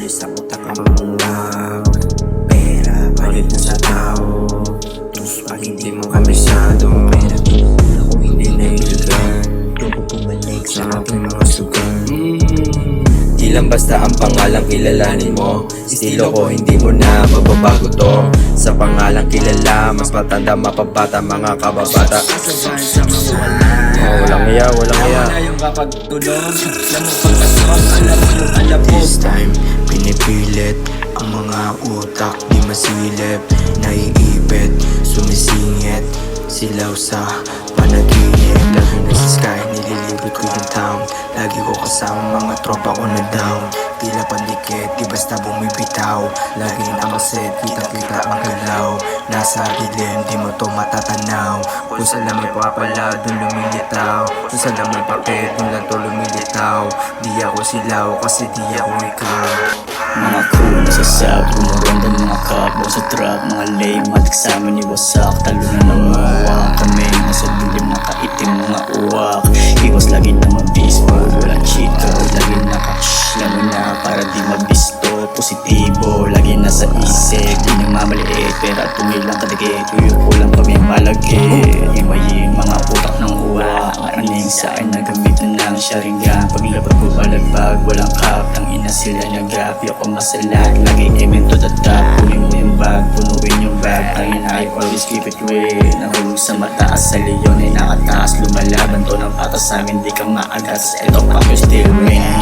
Pamulaw Pera palit na sa tao. Tapos pag hindi mo kabisado Pera tinitira kung hindi nailugan Tuko pumalik sa aking mga sugan Di lang basta ang pangalang kilalanin mo. Estilo ko hindi mo na mababago to. Sa pangalang kilala Mas matanda mapabata mga kababata. Kasabahan sa mga wala Walang iya, walang iya yung kapag tulog Alam mo pagkaswak, alam mo yung alabog This time, pinipilit Ang mga utak di masilip. Naiipit, sumisingit Silaw sa panaginip. Lagi na sa sky, nililibot ko yung town. Lagi ko kasama mga tropa ko na down. Tila pandikit, di basta bumibitaw. Lagi na maset, kita-kita ang galaw. Nasa dilim, di mo to matatanaw Kung lang may papala, dun lumilitaw. Kung lang may pakit, dun lang to lumilitaw. Di ako silaw, kasi di ako ikaw. Mga na sa sab, gumaganda mga Buwan sa trap, mga lame, matik sa amin iwasak Talo na ng uwak, kami nasa dilim nakaitim mga uwak. Iwas lagi na mabis, pag walang cheat code Lagi nakaksh, alam mo na para di mabisto. Positibo, lagi nasa isip, di nang mamaliit Pera tumilang kadikit, uyuko lang kami malagit Aning sa akin na gamitan ng sharingan Paglabag ko balagbag, walang kap. Tang ina sila nag-rap, ako masalat Lagi aiming to the top, kunin mo yung bag Punuin yung bag, tangin I always keep it real. Nahulog sa mataas, sa leon ay nakataas. Lumalaban to ng patas sa amin, di ka maagas Eto pa, you still win